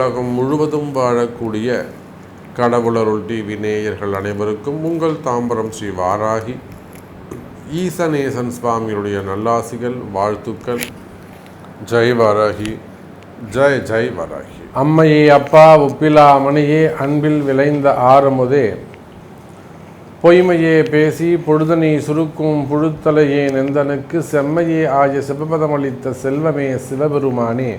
உலகம் முழுவதும் வாழக்கூடிய கடவுளருள் டிவி நேயர்கள் அனைவருக்கும் உங்கள் தாம்பரம் ஸ்ரீ வாராகி. ஈசநேசன் சுவாமியுடைய நல்லாசிகள் வாழ்த்துக்கள். ஜெய் வாராகி ஜெய் ஜெய் வாராகி. அம்மையே அப்பா ஒப்பிலா மணியே அன்பில் விளைந்த ஆரமுதே பொய்மையே பேசி பொழுதனை சுருக்கும் புழுத்தலையே நெந்தனுக்கு செம்மையே ஆய சிவபதமளித்த செல்வமே சிவபெருமானே.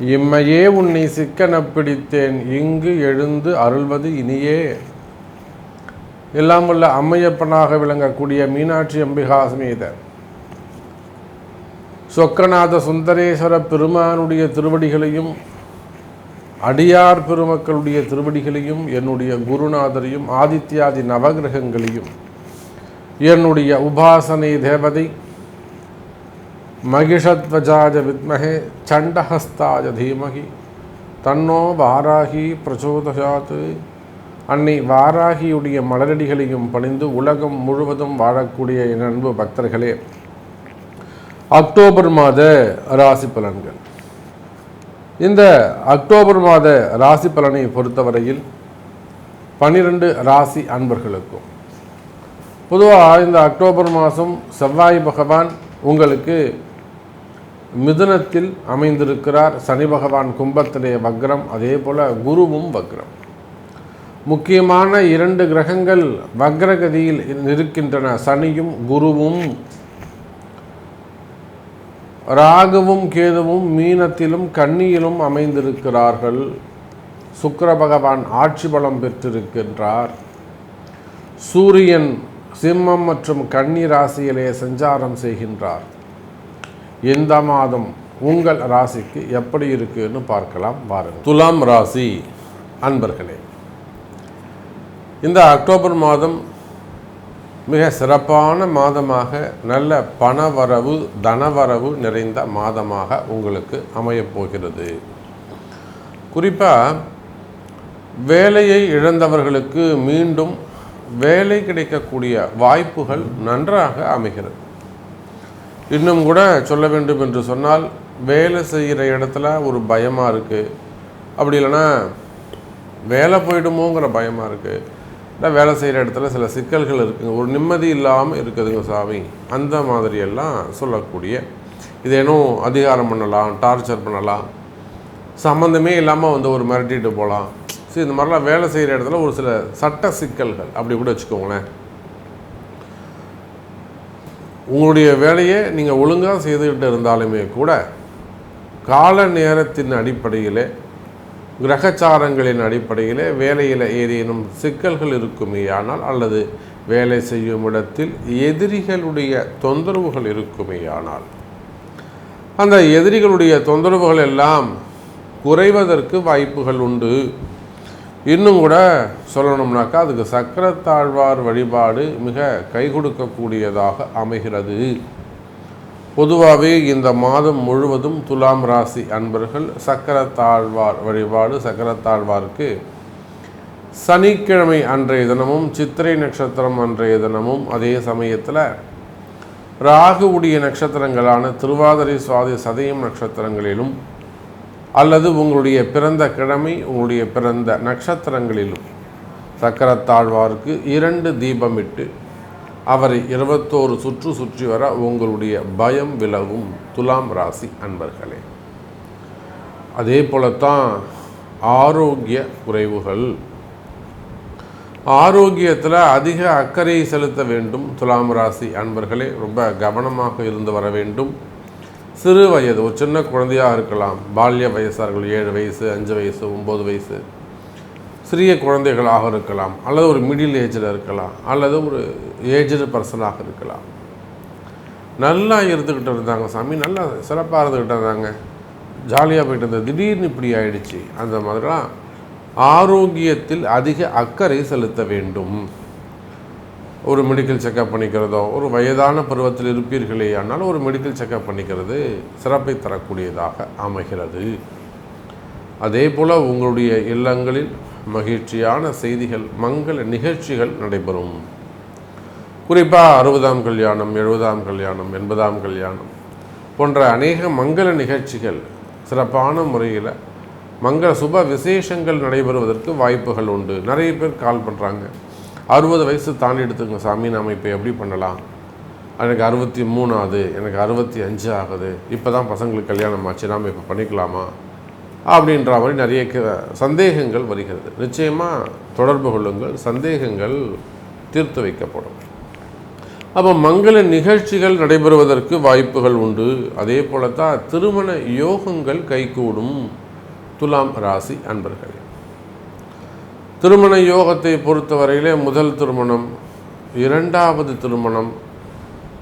இம்மையே உன்னை சிக்கன பிடித்தேன் இங்கு எழுந்து அருள்வது இனியே. எல்லாம் வல்ல அம்மையப்பனாக விளங்கக்கூடிய மீனாட்சி அம்பிகா சமேத சொக்கநாத சுந்தரேஸ்வர பெருமானுடைய திருவடிகளையும் அடியார் பெருமக்களுடைய திருவடிகளையும் என்னுடைய குருநாதரையும் ஆதித்யாதி நவகிரகங்களையும் என்னுடைய உபாசனை தேவதை மகிஷத்வஜாஜ வித்மகே சண்டஹஸ்தாஜ தீமகி. தன்னோ வாராகி பிரச்சோதயாத் அன்னை வாராகியுடைய மலரடிகளையும் பணிந்து உலகம் முழுவதும் வாழக்கூடிய என் அன்பு பக்தர்களே அக்டோபர் மாத ராசி பலன்கள். இந்த அக்டோபர் மாத ராசி பலனை பொறுத்தவரையில் பன்னிரண்டு ராசி அன்பர்களுக்கும் பொதுவாக இந்த அக்டோபர் மாதம் செவ்வாய் பகவான் உங்களுக்கு மிதுனத்தில் அமைந்திருக்கிறார் சனி பகவான் கும்பத்திலே வக்ரம் அதே போல் குருவும் வக்ரம். முக்கியமான இரண்டு கிரகங்கள் வக்ரகதியில் இருக்கின்றன சனியும் குருவும். ராகுவும் கேதுவும் மீனத்திலும் கன்னியிலும் அமைந்திருக்கிறார்கள். சுக்கர பகவான் ஆட்சி பலம் பெற்றிருக்கின்றார். சூரியன் சிம்மம் மற்றும் கன்னி ராசியிலே சஞ்சாரம் செய்கின்றார். இந்த மாதம் உங்கள் ராசிக்கு எப்படி இருக்குன்னு பார்க்கலாம் வாருங்கள். துலாம் ராசி அன்பர்களே இந்த அக்டோபர் மாதம் மிக சிறப்பான மாதமாக நல்ல பணவரவு தனவரவு நிறைந்த மாதமாக உங்களுக்கு அமையப் போகிறது. குறிப்பாக வேலையை இழந்தவர்களுக்கு மீண்டும் வேலை கிடைக்கக்கூடிய வாய்ப்புகள் நன்றாக அமைகிறது. இன்னும் கூட சொல்ல வேண்டும் என்று சொன்னால் வேலை செய்கிற இடத்துல ஒரு பயமாக இருக்குது அப்படி இல்லைன்னா வேலை போயிடுமோங்கிற பயமாக இருக்குது இல்லை வேலை செய்கிற இடத்துல சில சிக்கல்கள் இருக்குங்க. ஒரு நிம்மதி இல்லாமல் இருக்குதுங்க சாமி. அந்த மாதிரியெல்லாம் சொல்லக்கூடிய இதேனும் அதிகாரம் பண்ணலாம் டார்ச்சர் பண்ணலாம். சம்மந்தமே இல்லாமல் வந்து ஒரு மிரட்டிட்டு போகலாம். சரி இந்த மாதிரிலாம் வேலை செய்கிற இடத்துல ஒரு சில சட்ட சிக்கல்கள். அப்படி கூட வச்சுக்கோங்களேன். உங்களுடைய வேலையை நீங்கள் ஒழுங்காக செய்துக்கிட்டு இருந்தாலுமே கூட கால நேரத்தின் அடிப்படையில் கிரகச்சாரங்களின் அடிப்படையில் வேலையில் ஏதேனும் சிக்கல்கள் இருக்குமேயானால் அல்லது வேலை செய்யும் இடத்தில் எதிரிகளுடைய தொந்தரவுகள் இருக்குமேயானால் அந்த எதிரிகளுடைய தொந்தரவுகள் எல்லாம் குறைவதற்கு வாய்ப்புகள் உண்டு. இன்னும் கூட சொல்லணும்னாக்கா அதுக்கு சக்கரத்தாழ்வார் வழிபாடு மிக கை கொடுக்கக்கூடியதாக அமைகிறது. பொதுவாகவே இந்த மாதம் முழுவதும் துலாம் ராசி அன்பர்கள் சக்கரத்தாழ்வார் வழிபாடு சக்கரத்தாழ்வாருக்கு சனிக்கிழமை அன்றைய தினமும் சித்திரை நட்சத்திரம் அன்றைய தினமும் அதே சமயத்தில் ராகுவுடைய நட்சத்திரங்களான திருவாதிரை சுவாதி சதயம் நட்சத்திரங்களிலும் அல்லது உங்களுடைய பிறந்த கிழமை உங்களுடைய பிறந்த நட்சத்திரங்களிலும். சக்கரத்தாழ்வாருக்கு இரண்டு தீபமிட்டு அவரை இருபத்தோரு சுற்று சுற்றி வர உங்களுடைய பயம் விலகும் துலாம் ராசி அன்பர்களே. அதே போலத்தான் ஆரோக்கிய குறைவுகள். ஆரோக்கியத்தில் அதிக அக்கறை செலுத்த வேண்டும் துலாம் ராசி அன்பர்களே. ரொம்ப கவனமாக இருந்து வர வேண்டும். சிறு வயது ஒரு சின்ன குழந்தையாக இருக்கலாம். பால்ய வயசார்கள் ஏழு வயசு அஞ்சு வயசு ஒம்பது வயசு. சிறிய குழந்தைகளாக இருக்கலாம் அல்லது ஒரு மிடில் ஏஜில் இருக்கலாம் அல்லது ஒரு ஏஜ்டு பர்சனாக இருக்கலாம். நல்லா இருந்துக்கிட்டு இருந்தாங்க சாமி நல்லா சிறப்பாக இருந்துக்கிட்டு இருந்தாங்க. ஜாலியாக போயிட்டு இருந்தது. திடீர்னு இப்படி ஆயிடுச்சு. அந்த மாதிரிலாம் ஆரோக்கியத்தில் அதிக அக்கறை செலுத்த வேண்டும். ஒரு மெடிக்கல் செக்கப் பண்ணிக்கிறதோ ஒரு வயதான பருவத்தில் இருப்பீர்களே ஆனால் ஒரு மெடிக்கல் செக்கப் பண்ணிக்கிறது சிறப்பை தரக்கூடியதாக அமைகிறது. அதே போல் உங்களுடைய இல்லங்களில் மகிழ்ச்சியான செய்திகள் மங்கள நிகழ்ச்சிகள் நடைபெறும். குறிப்பாக அறுபதாம் கல்யாணம் எழுபதாம் கல்யாணம் எண்பதாம் கல்யாணம் போன்ற அநேக மங்கள நிகழ்ச்சிகள் சிறப்பான முறையில் மங்கள சுப விசேஷங்கள் நடைபெறுவதற்கு வாய்ப்புகள் உண்டு. நிறைய பேர் கால் பண்ணுறாங்க அறுபது வயசு தாண்டி எடுத்துங்க சாமி நாம் இப்போ எப்படி பண்ணலாம்? எனக்கு அறுபத்தி மூணு ஆகுது எனக்கு அறுபத்தி அஞ்சு ஆகுது இப்போ தான் பசங்களுக்கு கல்யாணம் ஆச்சு நாம் இப்போ பண்ணிக்கலாமா? அப்படின்ற மாதிரி நிறைய க- சந்தேகங்கள் வருகிறது. நிச்சயமாக தொடர்பு கொள்ளுங்கள் சந்தேகங்கள் தீர்த்து வைக்கப்படும். அப்போ மங்கள நிகழ்ச்சிகள் நடைபெறுவதற்கு வாய்ப்புகள் உண்டு. அதே போல தான் திருமண யோகங்கள் கைகூடும் துலாம் ராசி அன்பர்களே. திருமண யோகத்தை பொறுத்தவரையிலே முதல் திருமணம் இரண்டாவது திருமணம்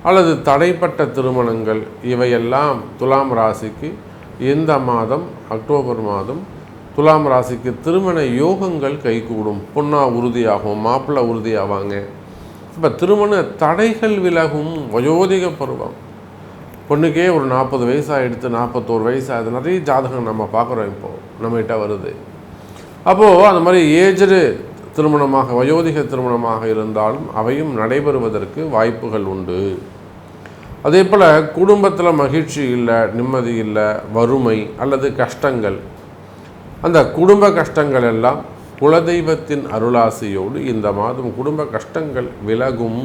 அல்லது தடைப்பட்ட திருமணங்கள் இவையெல்லாம் துலாம் ராசிக்கு இந்த மாதம் அக்டோபர் மாதம் துலாம் ராசிக்கு திருமண யோகங்கள் கைகூடும். பொண்ணா உறுதியாகும் மாப்பிள்ளை உறுதியாவாங்க. இப்போ திருமண தடைகள் விலகும் வயோதிக பருவம். பொண்ணுக்கே ஒரு நாற்பது வயசாக எடுத்து நாற்பத்தோரு வயசாக நிறைய ஜாதகம் நம்ம பார்க்குறோம் இப்போது நம்மகிட்ட வருது. அப்போது அந்த மாதிரி ஏஜரு திருமணமாக வயோதிக திருமணமாக இருந்தாலும் அவையும் நடைபெறுவதற்கு வாய்ப்புகள் உண்டு. அதே போல் குடும்பத்தில் மகிழ்ச்சி இல்லை நிம்மதி இல்லை வறுமை அல்லது கஷ்டங்கள். அந்த குடும்ப கஷ்டங்கள் எல்லாம் குலதெய்வத்தின் அருளாசியோடு இந்த மாதம் குடும்ப கஷ்டங்கள் விலகும்.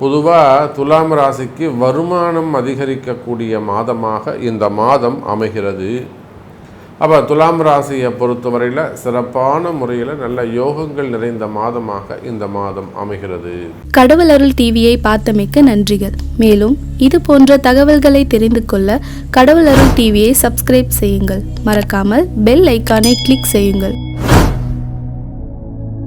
பொதுவாக துலாம் ராசிக்கு வருமானம் அதிகரிக்கக்கூடிய மாதமாக இந்த மாதம் அமைகிறது. அப்போ துலாம் ராசியை பொறுத்தவரையில் சிறப்பான முறையில் நல்ல யோகங்கள் நிறைந்த மாதமாக இந்த மாதம் அமைகிறது. கடவுள் அருள் டிவியை பார்த்தமைக்க நன்றிகள். மேலும் இது போன்ற தகவல்களை தெரிந்து கொள்ள கடவுள் அருள் டிவியை சப்ஸ்கிரைப் செய்யுங்கள். மறக்காமல் பெல் ஐக்கானை கிளிக் செய்யுங்கள்.